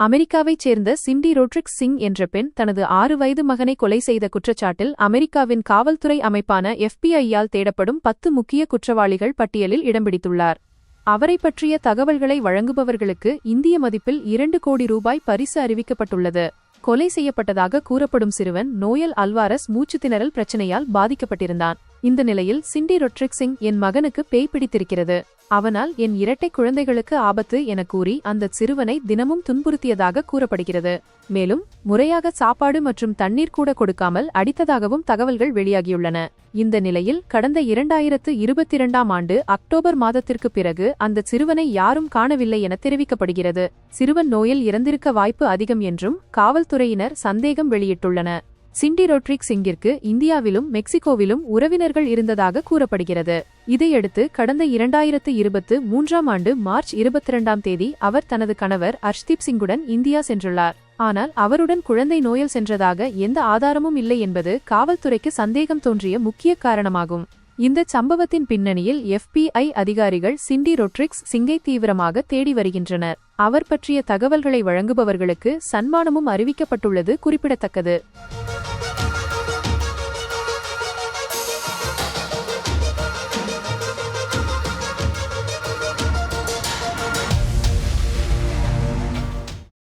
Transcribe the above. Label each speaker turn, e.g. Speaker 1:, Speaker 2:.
Speaker 1: அமெரிக்காவைச் சேர்ந்த Cindy Rodriguez Singh என்ற பெண் தனது ஆறு வயது மகனை கொலை செய்த குற்றச்சாட்டில் அமெரிக்காவின் காவல்துறை அமைப்பான எஃபிஐயால் தேடப்படும் பத்து முக்கிய குற்றவாளிகள் பட்டியலில் இடம்பிடித்துள்ளார் அவரை பற்றிய தகவல்களை வழங்குபவர்களுக்கு இந்திய மதிப்பில் இரண்டு கோடி ரூபாய் பரிசு அறிவிக்கப்பட்டுள்ளது. கொலை செய்யப்பட்டதாக கூறப்படும் சிறுவன் நோயல் அல்வாரஸ் மூச்சு திணறல் பிரச்சனையால் பாதிக்கப்பட்டிருந்தான். இந்த நிலையில் சிண்டி ரொட்ரிக் சிங் என் மகனுக்கு பேய் பிடித்திருக்கிறது. அவனால் என் இரட்டை குழந்தைகளுக்கு ஆபத்து என கூறி அந்த சிறுவனை தினமும் துன்புறுத்தியதாக கூறப்படுகிறது. மேலும் முறையாக சாப்பாடு மற்றும் தண்ணீர் கூட கொடுக்காமல் அடித்ததாகவும் தகவல்கள் வெளியாகியுள்ளன. இந்த நிலையில் கடந்த இரண்டாயிரத்து இருபத்தி இரண்டாம் ஆண்டு அக்டோபர் மாதத்திற்கு பிறகு அந்த சிறுவனை யாரும் காணவில்லை என தெரிவிக்கப்படுகிறது. சிறுவன் நோயில் இறந்திருக்க வாய்ப்பு அதிகம் என்றும் காவல்துறையினர் சந்தேகம் வெளியிட்டுள்ளன சிண்டி ரொட்ரிக் சிங்கிற்கு இந்தியாவிலும் மெக்சிகோவிலும் உறவினர்கள் இருந்ததாக கூறப்படுகிறது. இதையடுத்து கடந்த இரண்டாயிரத்து இருபத்து மூன்றாம் ஆண்டு மார்ச் இருபத்தி இரண்டாம் தேதி அவர் தனது கணவர் அர்ஷ்தீப் சிங்குடன் இந்தியா சென்றுள்ளார். ஆனால் அவருடன் குழந்தை நோயல் சென்றதாக எந்த ஆதாரமும் இல்லை என்பது காவல்துறைக்கு சந்தேகம் தோன்றிய முக்கிய காரணமாகும். இந்த சம்பவத்தின் பின்னணியில் எஃபிஐ அதிகாரிகள் சிண்டி ரொட்ரிக்ஸ் சிங்கை தீவிரமாக தேடி வருகின்றனர். அவர் பற்றிய தகவல்களை வழங்குபவர்களுக்கு சன்மானமும் அறிவிக்கப்பட்டுள்ளது குறிப்பிடத்தக்கது.